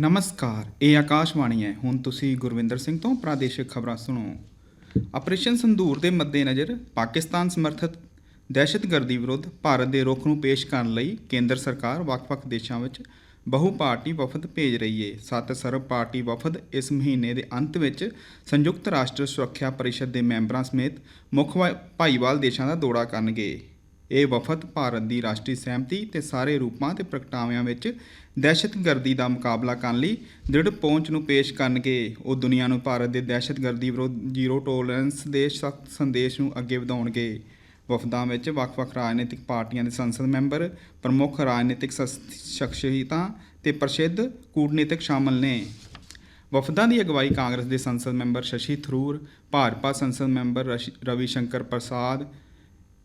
ਨਮਸਕਾਰ, ਇਹ ਆਕਾਸ਼ਵਾਣੀ ਹੈ। ਹੁਣ ਤੁਸੀਂ ਗੁਰਵਿੰਦਰ ਸਿੰਘ ਤੋਂ ਪ੍ਰਾਦੇਸ਼ਿਕ ਖਬਰਾਂ ਸੁਣੋ। ਆਪਰੇਸ਼ਨ ਸੰਧੂਰ ਦੇ ਮੱਦੇਨਜ਼ਰ ਪਾਕਿਸਤਾਨ ਸਮਰਥਿਤ ਦਹਿਸ਼ਤਗਰਦੀ ਵਿਰੁੱਧ ਭਾਰਤ ਦੇ ਰੁਖ ਨੂੰ ਪੇਸ਼ ਕਰਨ ਲਈ ਕੇਂਦਰ ਸਰਕਾਰ ਵੱਖ-ਵੱਖ ਦੇਸ਼ਾਂ ਵਿੱਚ ਬਹੁ ਪਾਰਟੀ ਵਫਦ ਭੇਜ ਰਹੀ ਹੈ ਸੱਤ ਸਰਬ ਪਾਰਟੀ ਵਫਦ ਇਸ ਮਹੀਨੇ ਦੇ ਅੰਤ ਵਿੱਚ ਸੰਯੁਕਤ ਰਾਸ਼ਟਰ ਸੁਰੱਖਿਆ ਪਰਿਸ਼ਦ ਦੇ ਮੈਂਬਰਾਂ ਸਮੇਤ ਮੁੱਖ ਵਾ- ਭਾਈਵਾਲ ਦੇਸ਼ਾਂ ਦਾ ਦੌਰਾ ਕਰਨਗੇ। ਇਹ ਵਫਦ ਭਾਰਤ ਦੀ ਰਾਸ਼ਟਰੀ ਸਹਿਮਤੀ ਤੇ ਸਾਰੇ ਰੂਪਾਂ ਤੇ ਪ੍ਰਗਟਾਵਿਆਂ ਵਿੱਚ ਦਹਿਸ਼ਤਗਰਦੀ ਦਾ ਮੁਕਾਬਲਾ ਕਰਨ ਲਈ ਦ੍ਰਿੜ ਪਹੁੰਚ ਨੂੰ ਪੇਸ਼ ਕਰਨਗੇ। ਉਹ ਦੁਨੀਆ ਨੂੰ ਭਾਰਤ ਦੇ ਦਹਿਸ਼ਤਗਰਦੀ ਵਿਰੁੱਧ ਜ਼ੀਰੋ ਟੋਲਰੈਂਸ ਦੇ ਸਖਤ ਸੰਦੇਸ਼ ਨੂੰ ਅੱਗੇ ਵਧਾਉਣਗੇ। ਵਫਦਾਂ ਵਿੱਚ ਵੱਖ-ਵੱਖ ਰਾਜਨੀਤਿਕ ਪਾਰਟੀਆਂ ਦੇ ਸੰਸਦ ਮੈਂਬਰ, ਪ੍ਰਮੁੱਖ ਰਾਜਨੀਤਿਕ ਸ਼ਖਸੀਅਤਾਂ ਤੇ ਪ੍ਰਸਿੱਧ ਕੂਟਨੀਤਿਕ ਸ਼ਾਮਲ ਨੇ। ਵਫਦਾਂ ਦੀ ਅਗਵਾਈ ਕਾਂਗਰਸ ਦੇ ਸੰਸਦ ਮੈਂਬਰ ਸ਼ਸ਼ੀ ਥਰੂਰ, ਭਾਜਪਾ ਸੰਸਦ ਮੈਂਬਰ ਰਸ਼- ਰਵੀ ਸ਼ੰਕਰ ਪ੍ਰਸਾਦ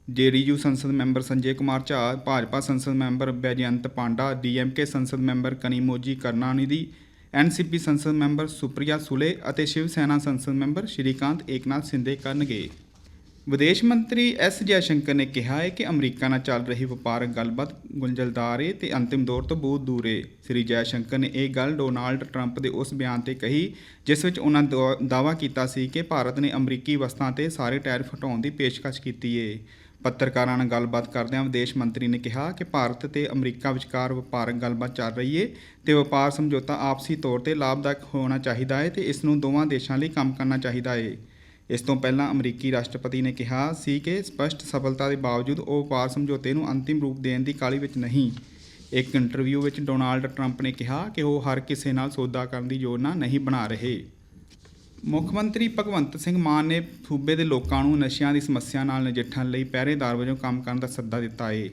ਜੇਡੀਯੂ ਸੰਸਦ ਮੈਂਬਰ ਸੰਜੇ ਕੁਮਾਰ ਝਾ, ਭਾਜਪਾ ਸੰਸਦ ਮੈਂਬਰ ਬੈਜਯੰਤ ਪਾਂਡਾ, ਡੀਐਮਕੇ ਸੰਸਦ ਮੈਂਬਰ ਕਨੀਮੋਜੀ ਕਰਨਾਨਿਧੀ ਐਨਸੀਪੀ ਸੰਸਦ ਮੈਂਬਰ ਸੁਪ੍ਰਿਆ ਸੁਲੇ ਅਤੇ ਸ਼ਿਵ ਸੈਨਾ ਸੰਸਦ ਮੈਂਬਰ ਸ਼੍ਰੀਕਾਂਤ ਏਕਨਾਥ ਸਿੰਧੇ ਕਰਨਗੇ। ਵਿਦੇਸ਼ ਮੰਤਰੀ ਐਸ ਜੈਸ਼ੰਕਰ ਨੇ ਕਿਹਾ ਹੈ ਕਿ ਅਮਰੀਕਾ ਨਾਲ ਚੱਲ ਰਹੀ ਵਪਾਰਕ ਗੱਲਬਾਤ ਗੁੰਝਲਦਾਰ ਹੈ ਤੇ ਅੰਤਿਮ ਦੌਰ ਤੋਂ ਬਹੁਤ ਦੂਰ ਹੈ ਸ੍ਰੀ ਜੈਸ਼ੰਕਰ ਨੇ ਇਹ ਗੱਲ ਡੋਨਾਲਡ ਟਰੰਪ ਦੇ ਉਸ ਬਿਆਨ ਤੇ ਕਹੀ, ਜਿਸ ਵਿੱਚ ਉਹਨਾਂ ਦਾਅ- ਦਾਅਵਾ ਕੀਤਾ ਸੀ ਕਿ ਭਾਰਤ ਨੇ ਅਮਰੀਕੀ ਵਸਤਾਂ ਤੇ ਸਾਰੇ ਟੈਰਿਫ ਹਟਾਉਣ ਦੀ ਪੇਸ਼ਕਸ਼ ਕੀਤੀ ਹੈ ਪੱਤਰਕਾਰਾਂ ਨਾਲ ਗੱਲਬਾਤ ਕਰਦਿਆਂ ਵਿਦੇਸ਼ ਮੰਤਰੀ ਨੇ ਕਿਹਾ ਕਿ ਭਾਰਤ ਤੇ ਅਮਰੀਕਾ ਵਿਚਕਾਰ ਵਪਾਰਕ ਗੱਲਬਾਤ ਚੱਲ ਰਹੀ ਹੈ ਤੇ ਵਪਾਰ ਸਮਝੌਤਾ ਆਪਸੀ ਤੌਰ ਤੇ ਲਾਭਦਾਇਕ ਹੋਣਾ ਚਾਹੀਦਾ ਹੈ ਤੇ ਇਸ ਨੂੰ ਦੋਵਾਂ ਦੇਸ਼ਾਂ ਲਈ ਕੰਮ ਕਰਨਾ ਚਾਹੀਦਾ ਏ। ਇਸ ਤੋਂ ਪਹਿਲਾਂ ਅਮਰੀਕੀ ਰਾਸ਼ਟਰਪਤੀ ਨੇ ਕਿਹਾ ਸੀ ਕਿ ਸਪਸ਼ਟ ਸਫਲਤਾ ਦੇ ਬਾਵਜੂਦ ਉਹ ਵਪਾਰ ਸਮਝੌਤੇ ਨੂੰ ਅੰਤਿਮ ਰੂਪ ਦੇਣ ਦੀ ਕਾਹਲੀ ਵਿੱਚ ਨਹੀਂ। ਇੱਕ ਇੰਟਰਵਿਊ ਵਿੱਚ ਡੋਨਾਲਡ ਟਰੰਪ ਨੇ ਕਿਹਾ ਕਿ ਉਹ ਹਰ ਕਿਸੇ ਨਾਲ ਸੌਦਾ ਕਰਨ ਦੀ ਯੋਜਨਾ ਨਹੀਂ ਬਣਾ ਰਹੇ। ਮੁੱਖ ਮੰਤਰੀ ਭਗਵੰਤ ਸਿੰਘ ਮਾਨ ਨੇ ਸੂਬੇ ਦੇ ਲੋਕਾਂ ਨੂੰ ਨਸ਼ਿਆਂ ਦੀ ਸਮੱਸਿਆ ਨਾਲ ਨਜਿੱਠਣ ਲਈ ਪਹਿਰੇਦਾਰ ਵਜੋਂ ਕੰਮ ਕਰਨ ਦਾ ਸੱਦਾ ਦਿੱਤਾ ਏ।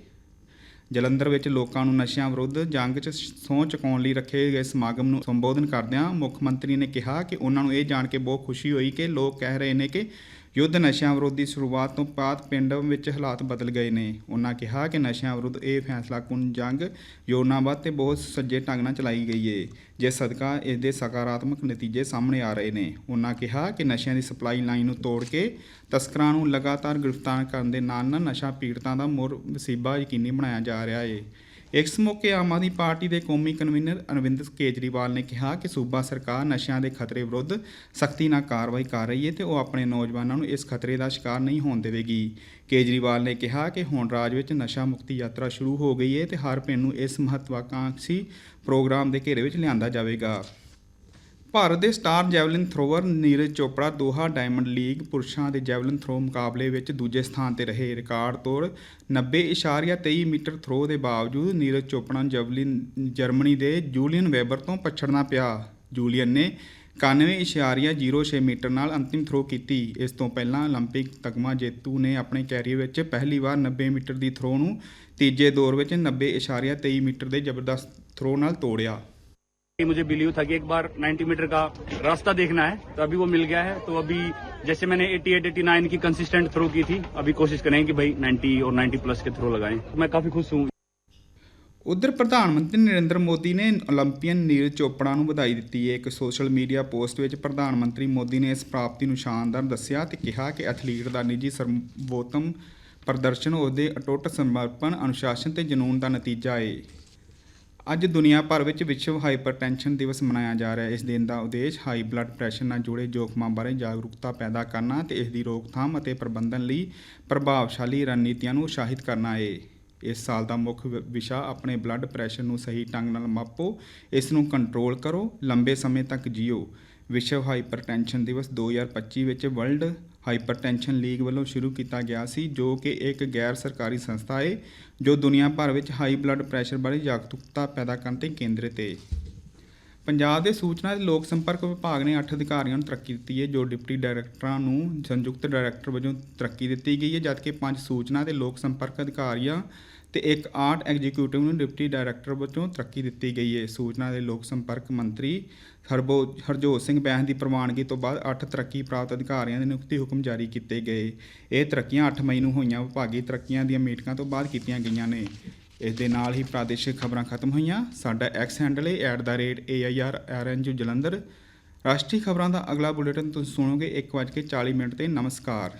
ਜਲੰਧਰ ਵਿੱਚ ਲੋਕਾਂ ਨੂੰ ਨਸ਼ਿਆਂ ਵਿਰੁੱਧ ਜੰਗ 'ਚ ਸਹੁੰ ਚੁਕਾਉਣ ਲਈ ਰੱਖੇ ਗਏ ਸਮਾਗਮ ਨੂੰ ਸੰਬੋਧਨ ਕਰਦਿਆਂ ਮੁੱਖ ਮੰਤਰੀ ਨੇ ਕਿਹਾ ਕਿ ਉਹਨਾਂ ਨੂੰ ਇਹ ਜਾਣ ਕੇ ਬਹੁਤ ਖੁਸ਼ੀ ਹੋਈ ਕਿ ਲੋਕ ਕਹਿ ਰਹੇ ਨੇ ਕਿ ਯੁੱਧ ਨਸ਼ਿਆਂ ਵਿਰੁੱਧ ਦੀ ਸ਼ੁਰੂਆਤ ਤੋਂ ਬਾਅਦ ਪਿੰਡ ਵਿੱਚ ਹਾਲਾਤ ਬਦਲ ਗਏ ਨੇ। ਉਹਨਾਂ ਕਿਹਾ ਕਿ ਨਸ਼ਿਆਂ ਵਿਰੁੱਧ ਇਹ ਫੈਸਲਾ ਫੈਸਲਾਕੁਨ ਜੰਗ, ਯੋਜਨਾਬੱਧ ਤੇ ਬਹੁਤ ਸੱਜੇ ਢੰਗ ਨਾਲ ਚਲਾਈ ਗਈ ਏ ਜਿਸ ਸਦਕਾ ਇਸ ਦੇ ਸਕਾਰਾਤਮਕ ਨਤੀਜੇ ਸਾਹਮਣੇ ਆ ਰਹੇ ਨੇ। ਉਹਨਾਂ ਕਿਹਾ ਕਿ ਨਸ਼ਿਆਂ ਦੀ ਸਪਲਾਈ ਲਾਈਨ ਨੂੰ ਤੋੜ ਕੇ ਤਸਕਰਾਂ ਨੂੰ ਲਗਾਤਾਰ ਗ੍ਰਿਫਤਾਰ ਕਰਨ ਦੇ ਨਾਲ ਨਾਲ ਨਸ਼ਾ ਪੀੜਤਾਂ ਦਾ ਮੁਰ ਵਸੀਬਾ ਯਕੀਨੀ ਬਣਾਇਆ ਜਾ ਰਿਹਾ ਏ। ਇਸ ਮੌਕੇ ਆਮ ਆਦਮੀ ਪਾਰਟੀ ਦੇ ਕੌਮੀ ਕਨਵੀਨਰ ਅਰਵਿੰਦ ਕੇਜਰੀਵਾਲ ਨੇ ਕਿਹਾ ਕਿ ਸੂਬਾ ਸਰਕਾਰ ਨਸ਼ਿਆਂ ਦੇ ਖਤਰੇ ਵਿਰੁੱਧ ਸਖਤੀ ਨਾਲ ਕਾਰਵਾਈ ਕਰ ਰਹੀ ਹੈ ਤੇ ਉਹ ਆਪਣੇ ਨੌਜਵਾਨਾਂ ਨੂੰ ਇਸ ਖਤਰੇ ਦਾ ਸ਼ਿਕਾਰ ਨਹੀਂ ਹੋਣ ਦੇਵੇਗੀ। ਕੇਜਰੀਵਾਲ ਨੇ ਕਿਹਾ ਕਿ ਹੁਣ ਰਾਜ ਵਿੱਚ ਨਸ਼ਾ ਮੁਕਤੀ ਯਾਤਰਾ ਸ਼ੁਰੂ ਹੋ ਗਈ ਹੈ ਤੇ ਹਰ ਪਿੰਡ ਨੂੰ ਇਸ ਮਹੱਤਵਾਕਾਂਖੀ ਪ੍ਰੋਗਰਾਮ ਦੇ ਘੇਰੇ ਵਿੱਚ ਲਿਆਂਦਾ ਜਾਵੇਗਾ। ਭਾਰਤ ਦੇ star javelin thrower Neeraj Chopra Doha diamond league ਪੁਰਸ਼ਾਂ ਦੇ ਜੈਵਲਿਨ ਥਰੋ ਮੁਕਾਬਲੇ ਵਿੱਚ ਦੂਜੇ ਸਥਾਨ ਤੇ ਰਹੇ ਰਿਕਾਰਡ ਤੋੜ 90.23 ਮੀਟਰ ਥਰੋ ਦੇ ਬਾਵਜੂਦ ਨੀਰਜ ਚੋਪੜਾ ਨੂੰ ਜੈਵਲਿਨ ਜਰਮਨੀ ਦੇ ਜੂਲੀਅਨ ਵੈਬਰ ਤੋਂ ਪਛੜਨਾ ਪਿਆ ਜੂਲੀਅਨ ਨੇ 91.06 ਮੀਟਰ ਨਾਲ ਅੰਤਿਮ ਥਰੋ ਕੀਤੀ ਇਸ ਤੋਂ ਪਹਿਲਾਂ 올림픽 ਤਗਮਾ ਜੇਤੂ ਨੇ ਆਪਣੇ ਕੈਰੀਅਰ ਵਿੱਚ ਪਹਿਲੀ ਵਾਰ 90 ਮੀਟਰ ਦੀ ਥਰੋ ਨੂੰ ਤੀਜੇ ਦੌਰ ਵਿੱਚ 90.23 ਮੀਟਰ ਦੇ ਜ਼ਬਰਦਸਤ ਥਰੋ ਨਾਲ ਤੋੜਿਆ कि मुझे बिलीव था कि एक बार 90 मीटर का रास्ता देखना है तो अभी वो मिल गया है। तो अभी जैसे मैंने 88, 89 की कंसिस्टेंट थ्रो की थी अभी कोशिश करें कि भाई 90 और 90 प्लस के थ्रो लगाएं। तो मैं काफी खुश हूँ। ਉਧਰ ਪ੍ਰਧਾਨ ਮੰਤਰੀ ਨਰਿੰਦਰ ਮੋਦੀ ਨੇ 올림ਪੀਅਨ ਨੀਰਜ ਚੋਪੜਾ ਨੂੰ ਵਧਾਈ ਦਿੱਤੀ ਹੈ ਇੱਕ ਸੋਸ਼ਲ ਮੀਡੀਆ ਪੋਸਟ ਵਿੱਚ ਪ੍ਰਧਾਨ ਮੰਤਰੀ ਮੋਦੀ ਨੇ ਇਸ ਪ੍ਰਾਪਤੀ ਨੂੰ ਸ਼ਾਨਦਾਰ ਦੱਸਿਆ ਤੇ ਕਿਹਾ ਕਿ ਐਥਲੀਟ ਦਾ ਨਿੱਜੀ ਸਰਵੋਤਮ ਪ੍ਰਦਰਸ਼ਨ ਉਸ ਦੇ ਅਟੁੱਟ ਸਮਰਪਣ ਅਨੁਸ਼ਾਸਨ ਤੇ ਜਨੂਨ ਦਾ ਨਤੀਜਾ ਹੈ ਅੱਜ ਦੁਨੀਆ ਭਰ ਵਿੱਚ ਵਿਸ਼ਵ ਹਾਈਪਰਟੈਂਸ਼ਨ ਦਿਵਸ ਮਨਾਇਆ ਜਾ ਰਿਹਾ ਹੈ। ਇਸ ਦਿਨ ਦਾ ਉਦੇਸ਼ ਹਾਈ ਬਲੱਡ ਪ੍ਰੈਸ਼ਰ ਨਾਲ ਜੁੜੇ ਜੋਖਮਾਂ ਬਾਰੇ ਜਾਗਰੂਕਤਾ ਪੈਦਾ ਕਰਨਾ ਤੇ ਇਸ ਦੀ ਰੋਕਥਾਮ ਅਤੇ ਪ੍ਰਬੰਧਨ ਲਈ ਪ੍ਰਭਾਵਸ਼ਾਲੀ ਰਣਨੀਤੀਆਂ ਨੂੰ ਉਤਸ਼ਾਹਿਤ ਕਰਨਾ ਹੈ। ਇਸ ਸਾਲ ਦਾ ਮੁੱਖ ਵਿ- ਵਿਸ਼ਾ ਆਪਣੇ ਬਲੱਡ ਪ੍ਰੈਸ਼ਰ ਨੂੰ ਸਹੀ ਢੰਗ ਨਾਲ ਮਾਪੋ, ਇਸ ਨੂੰ ਕੰਟਰੋਲ ਕਰੋ, ਲੰਬੇ ਸਮੇਂ ਤੱਕ ਜੀਓ। ਵਿਸ਼ਵ ਹਾਈਪਰਟੈਂਸ਼ਨ ਦਿਵਸ 2025 ਵਿੱਚ ਵਰਲਡ ਹਾਈਪਰਟੈਂਸ਼ਨ ਲੀਗ ਵੱਲੋਂ ਸ਼ੁਰੂ ਕੀਤਾ ਗਿਆ ਸੀ, ਜੋ ਕਿ ਇੱਕ ਗੈਰ ਸਰਕਾਰੀ ਸੰਸਥਾ ਹੈ ਜੋ ਦੁਨੀਆ ਭਰ ਵਿੱਚ ਹਾਈ ਬਲੱਡ ਪ੍ਰੈਸ਼ਰ ਬਾਰੇ ਜਾਗਰੂਕਤਾ ਪੈਦਾ ਕਰਨ ਤੇ ਕੇਂਦਰਿਤ ਹੈ ਪੰਜਾਬ ਦੇ ਸੂਚਨਾ ਤੇ ਲੋਕ ਸੰਪਰਕ ਵਿਭਾਗ ਨੇ 8 ਅਧਿਕਾਰੀਆਂ ਨੂੰ ਤਰੱਕੀ ਦਿੱਤੀ ਹੈ ਜੋ ਡਿਪਟੀ ਡਾਇਰੈਕਟਰਾਂ ਨੂੰ ਸੰਯੁਕਤ ਡਾਇਰੈਕਟਰ ਵਜੋਂ ਤਰੱਕੀ ਦਿੱਤੀ ਗਈ ਹੈ ਜਦਕਿ 5 ਸੂਚਨਾ ਤੇ ਲੋਕ ਸੰਪਰਕ ਅਧਿਕਾਰੀਆਂ ਤੇ ਇੱਕ ਆਰਟ ਐਗਜ਼ੀਕਿਊਟਿਵ ਨੂੰ ਡਿਪਟੀ ਡਾਇਰੈਕਟਰ ਵਜੋਂ ਤਰੱਕੀ ਦਿੱਤੀ ਗਈ ਹੈ। ਸੂਚਨਾ ਦੇ ਲੋਕ ਸੰਪਰਕ ਮੰਤਰੀ ਹਰਬੋ, ਹਰਜੋਤ ਸਿੰਘ ਬੈਂਸ ਦੀ ਪ੍ਰਵਾਨਗੀ ਤੋਂ ਬਾਅਦ 8 ਤਰੱਕੀ ਪ੍ਰਾਪਤ ਅਧਿਕਾਰੀਆਂ ਦੇ ਨਿਯੁਕਤੀ ਹੁਕਮ ਜਾਰੀ ਕੀਤੇ ਗਏ। ਇਹ ਤਰੱਕੀਆਂ 8 ਮਈ ਨੂੰ ਹੋਈਆਂ। ਵਿਭਾਗੀ ਤਰੱਕੀਆਂ ਦੀਆਂ ਮੀਟਿੰਗਾਂ ਤੋਂ ਬਾਅਦ ਕੀਤੀਆਂ ਗਈਆਂ ਨੇ। ਇਸ ਦੇ ਨਾਲ ਹੀ ਪ੍ਰਾਦੇਸ਼ਿਕ ਖਬਰਾਂ ਖਤਮ ਹੋਈਆਂ। ਸਾਡਾ ਐਕਸ ਹੈਂਡਲ ਹੈ। @airrnju ਜਲੰਧਰ। ਰਾਸ਼ਟਰੀ ਖਬਰਾਂ ਦਾ ਅਗਲਾ ਬੁਲੇਟਿਨ ਤੁਸੀਂ ਸੁਣੋਗੇ 1:40 ਮਿੰਟ ਤੇ। ਨਮਸਕਾਰ।